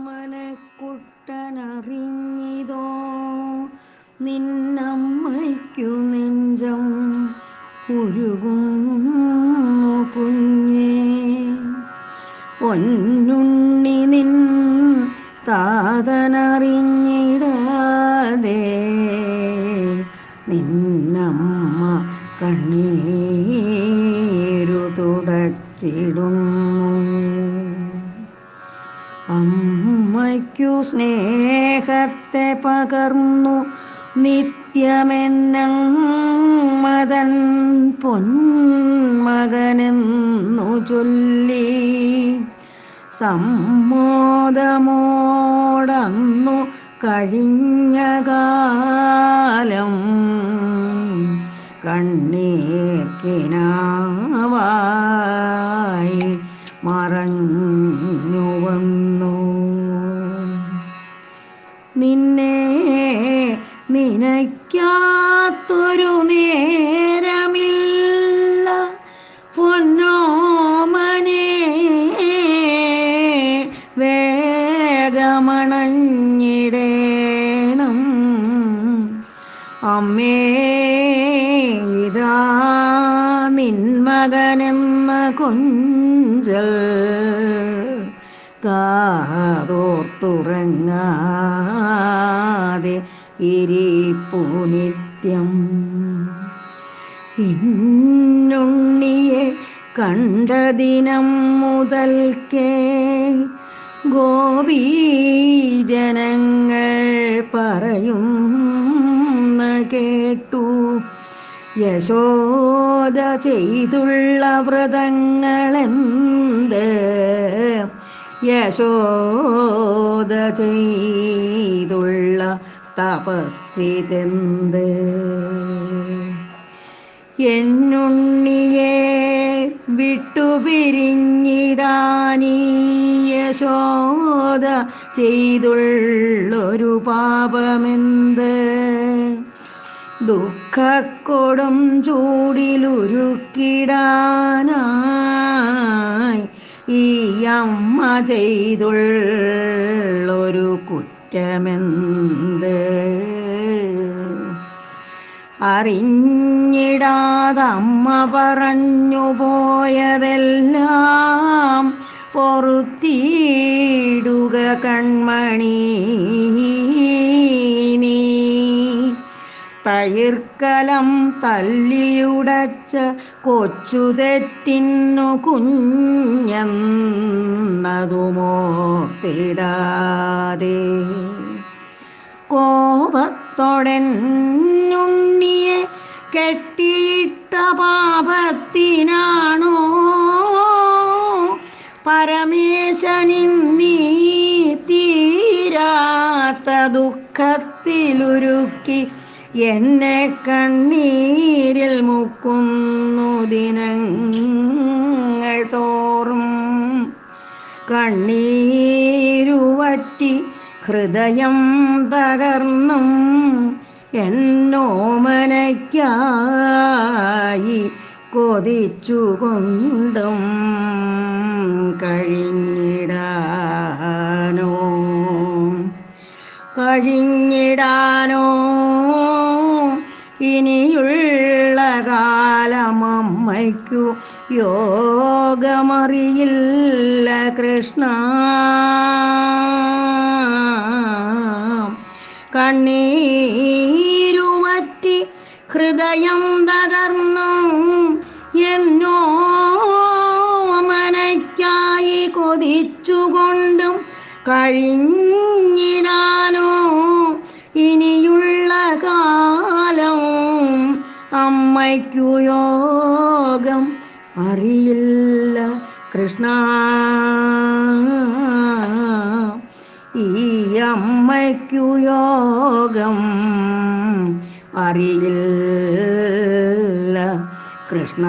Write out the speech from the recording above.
മനക്കുട്ടനറിഞ്ഞിതോ? നിന്നമ്മയ്ക്കു നെഞ്ചം ഉരുകുന്നു കുഞ്ഞേ. പൊന്നുണ്ണി നിൻ താതനറിഞ്ഞിടാതെ നിന്നമ്മ കണ്ണീരു തുടച്ചിടുന്നു. അമ്മയ്ക്കു സ്നേഹത്തെ പകർന്നു നിത്യമെന്നം മതൻ പൊന്മകനെന്നു ചൊല്ലി സമ്മോദമോടന്നു കഴിഞ്ഞ കാലം കണ്ണീർക്കിനാവായി നിന്നെ നിനയ്ക്കാത്തൊരു നേരമില്ല. പൊന്നോമനെ വേഗമണഞ്ഞിടേണം. അമ്മേ ഇതാ നിന്മകനെന്ന കൊഞ്ചൽ. കാതോർത്തുറങ്ങാതെ ഇരിപ്പു നിത്യം. ഇന്നുണ്ണിയെ കണ്ട ദിനം മുതൽക്കേ ഗോപീജനങ്ങൾ പറയുന്ന കേട്ടു. യശോദ ചെയ്തുള്ള വ്രതങ്ങളെന്ത് യശോദ ചെയ്തുള്ള തപസ്സിതെന്ത്? എന്നുണ്ണിയെ വിട്ടുപിരിഞ്ഞിടാനീ യശോദ ചെയ്തുള്ളൊരു പാപമെന്ത്? ദുഃഖക്കൊടും ചൂടിലുരുക്കിടാനായി ഈ അമ്മ ചെയ്തുള്ളൊരു കുറ്റമെന്ത്? അറിഞ്ഞിടാതമ്മ പറഞ്ഞു പോയതെല്ലാം പൊറുത്തിയിടുക കൺമണി. തയിർക്കലം തള്ളിയുടച്ച കൊച്ചു തെറ്റിന്നു കുഞ്ഞെന്നതുമോർത്തിടാതെ. കോപത്തോടെന്നുണ്ണിയെ കെട്ടിയിട്ട പാപത്തിനാണോ? പരമേശനിന്നീ തീരാത്ത ദുഃഖത്തിലുരുക്കി എന്നെ കണ്ണീരിൽ മുക്കുന്നു ദിനങ്ങൾ തോറും. കണ്ണീരുവറ്റി ഹൃദയം തകർന്നും എന്നോമനയ്ക്കായി കൊതിച്ചുകൊണ്ടും കഴിഞ്ഞിടാനോ. കഴിഞ്ഞിടാനോ. ഇനിയുള്ള കാലമമ്മയ്ക്കു യോഗമറിയില്ല കൃഷ്ണ. കണ്ണീരുവറ്റി ഹൃദയം തകർന്നു എന്നോ മനയ്ക്കായി കൊതിച്ചുകൊണ്ടും കഴിഞ്ഞിടാനോ അമ്മയ്ക്കു യോഗം അറിയില്ല. കൃഷ്ണ ഈ അമ്മയ്ക്കു യോഗം അറിയില്ല. കൃഷ്ണ